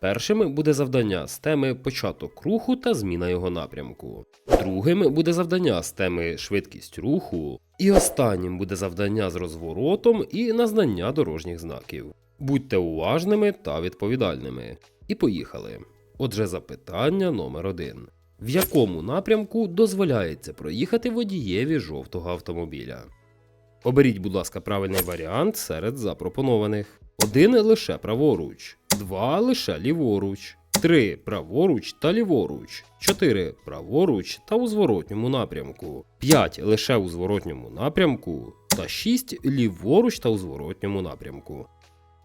Першим буде завдання з теми початок руху та зміна його напрямку. Другим буде завдання з теми швидкість руху. І останнім буде завдання з розворотом і назнання дорожніх знаків. Будьте уважними та відповідальними. І поїхали. Отже, запитання номер один. В якому напрямку дозволяється проїхати водієві жовтого автомобіля? Оберіть, будь ласка, правильний варіант серед запропонованих. Один лише праворуч, два лише ліворуч, три праворуч та ліворуч, чотири праворуч та у зворотньому напрямку, п'ять лише у зворотньому напрямку та шість ліворуч та у зворотньому напрямку.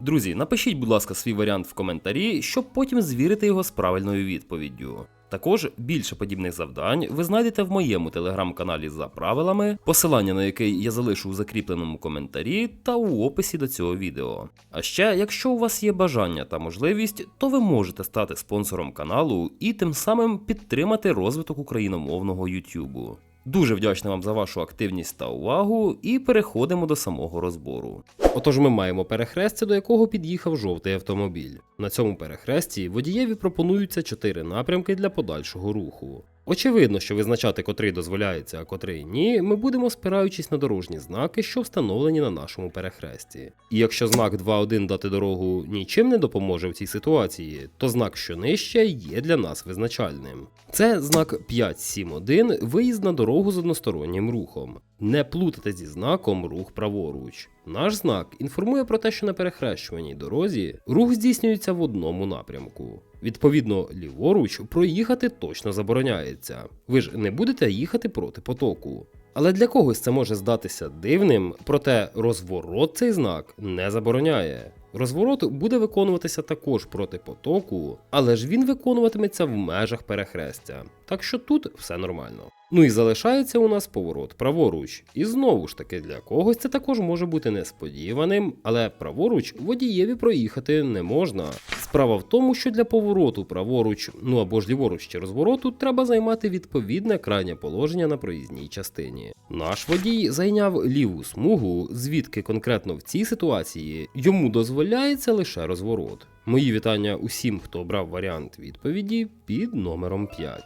Друзі, напишіть, будь ласка, свій варіант в коментарі, щоб потім звірити його з правильною відповіддю. Також більше подібних завдань ви знайдете в моєму телеграм-каналі за правилами, посилання на який я залишу у закріпленому коментарі та у описі до цього відео. А ще, якщо у вас є бажання та можливість, то ви можете стати спонсором каналу і тим самим підтримати розвиток україномовного YouTube. Дуже вдячний вам за вашу активність та увагу, і переходимо до самого розбору. Отож, ми маємо перехрестя, до якого під'їхав жовтий автомобіль. На цьому перехресті водієві пропонуються чотири напрямки для подальшого руху. Очевидно, що визначати котрий дозволяється, а котрий ні, ми будемо спираючись на дорожні знаки, що встановлені на нашому перехресті. І якщо знак 2.1 дати дорогу нічим не допоможе в цій ситуації, то знак, що нижче, є для нас визначальним. Це знак 5.7.1 виїзд на дорогу з одностороннім рухом. Не плутати зі знаком рух праворуч. Наш знак інформує про те, що на перехрещуваній дорозі рух здійснюється в одному напрямку. Відповідно, ліворуч проїхати точно забороняється. Ви ж не будете їхати проти потоку. Але для когось це може здатися дивним, проте розворот цей знак не забороняє. Розворот буде виконуватися також проти потоку, але ж він виконуватиметься в межах перехрестя. Так що тут все нормально. Ну і залишається у нас поворот праворуч. І знову ж таки для когось це також може бути несподіваним, але праворуч водієві проїхати не можна. Справа в тому, що для повороту праворуч, ну або ж ліворуч чи розвороту, треба займати відповідне крайнє положення на проїзній частині. Наш водій зайняв ліву смугу, звідки конкретно в цій ситуації йому дозволяється лише розворот. Мої вітання усім, хто обрав варіант відповіді під номером 5.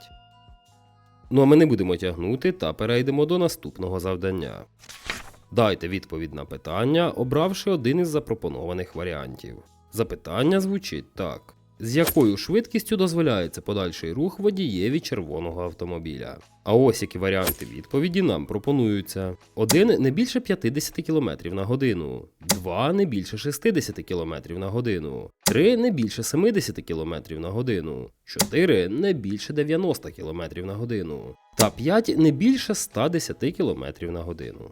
Ну а ми не будемо тягнути та перейдемо до наступного завдання. Дайте відповідь на питання, обравши один із запропонованих варіантів. Запитання звучить так: з якою швидкістю дозволяється подальший рух водієві червоного автомобіля? А ось які варіанти відповіді нам пропонуються: 1 не більше 50 км на годину, 2 не більше 60 км на годину, 3 не більше 70 км на годину, 4 не більше 90 км на годину, та 5 не більше 110 км на годину.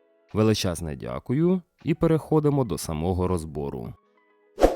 Величезне дякую і переходимо до самого розбору.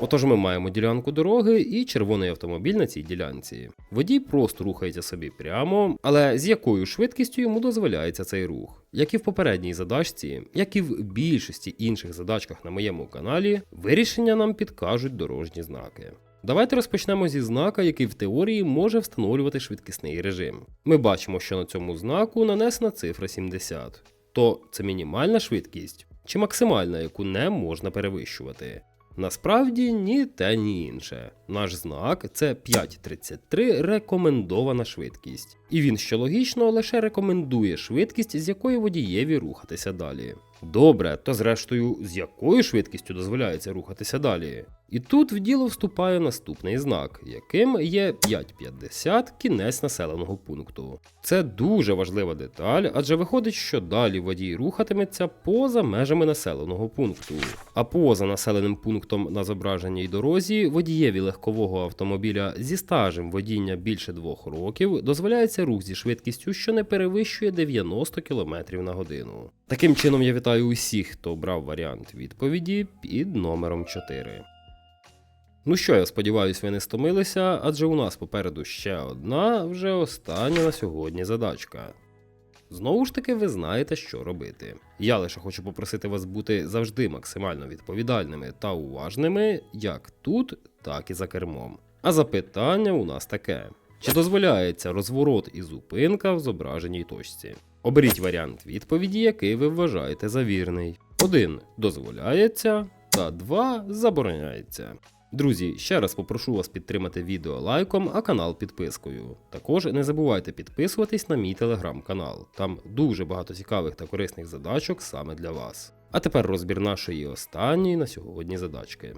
Отож, ми маємо ділянку дороги і червоний автомобіль на цій ділянці. Водій просто рухається собі прямо, але з якою швидкістю йому дозволяється цей рух. Як і в попередній задачці, як і в більшості інших задачках на моєму каналі, вирішення нам підкажуть дорожні знаки. Давайте розпочнемо зі знака, який в теорії може встановлювати швидкісний режим. Ми бачимо, що на цьому знаку нанесена цифра 70 то це мінімальна швидкість чи максимальна, яку не можна перевищувати. Насправді ні те, ні інше. Наш знак це 5.33 рекомендована швидкість. І він, що логічно, лише рекомендує швидкість, з якої водієві рухатися далі. Добре, то зрештою, з якою швидкістю дозволяється рухатися далі? І тут в діло вступає наступний знак, яким є 5.50 кінець населеного пункту. Це дуже важлива деталь, адже виходить, що далі водій рухатиметься поза межами населеного пункту. А поза населеним пунктом на зображеній дорозі водієві легкового автомобіля зі стажем водіння більше двох років дозволяється рух зі швидкістю, що не перевищує 90 км на годину. Таким чином, я вітаю усіх, хто обрав варіант відповіді під номером 4. Ну що, я сподіваюся, ви не стомилися, адже у нас попереду ще одна, вже остання на сьогодні задачка. Знову ж таки, ви знаєте, що робити. Я лише хочу попросити вас бути завжди максимально відповідальними та уважними, як тут, так і за кермом. А запитання у нас таке: чи дозволяється розворот і зупинка в зображеній точці? Оберіть варіант відповіді, який ви вважаєте за вірний. 1 дозволяється, та 2 забороняється. Друзі, ще раз попрошу вас підтримати відео лайком, а канал підпискою. Також не забувайте підписуватись на мій телеграм-канал. Там дуже багато цікавих та корисних задачок саме для вас. А тепер розбір нашої останньої на сьогодні задачки.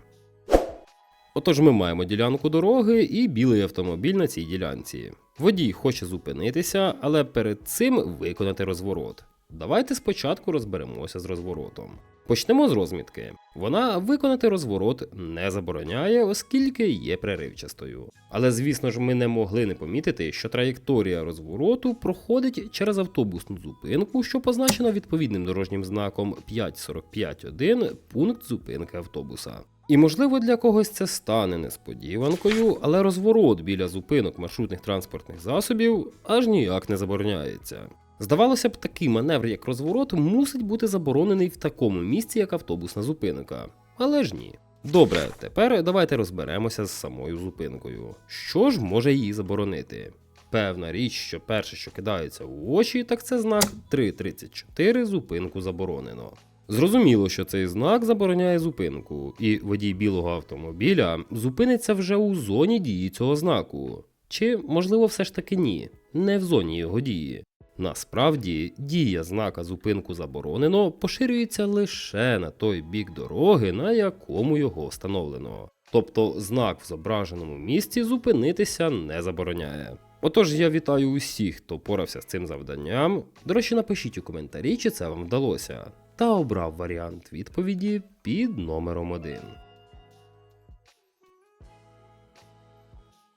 Отож, ми маємо ділянку дороги і білий автомобіль на цій ділянці. Водій хоче зупинитися, але перед цим виконати розворот. Давайте спочатку розберемося з розворотом. Почнемо з розмітки. Вона виконати розворот не забороняє, оскільки є преривчастою. Але звісно ж, ми не могли не помітити, що траєкторія розвороту проходить через автобусну зупинку, що позначена відповідним дорожнім знаком 5.45.1 пункт зупинки автобуса. І можливо для когось це стане несподіванкою, але розворот біля зупинок маршрутних транспортних засобів аж ніяк не забороняється. Здавалося б, такий маневр, як розворот, мусить бути заборонений в такому місці, як автобусна зупинка. Але ж ні. Добре, тепер давайте розберемося з самою зупинкою. Що ж може її заборонити? Певна річ, що перше, що кидається у очі, так це знак 3.34 зупинку заборонено. Зрозуміло, що цей знак забороняє зупинку, і водій білого автомобіля зупиниться вже у зоні дії цього знаку. Чи, можливо, все ж таки ні, не в зоні його дії. Насправді, дія знака зупинку заборонено поширюється лише на той бік дороги, на якому його встановлено. Тобто знак в зображеному місці зупинитися не забороняє. Отож, я вітаю усіх, хто порався з цим завданням. До речі, напишіть у коментарі, чи це вам вдалося, та обрав варіант відповіді під номером 1.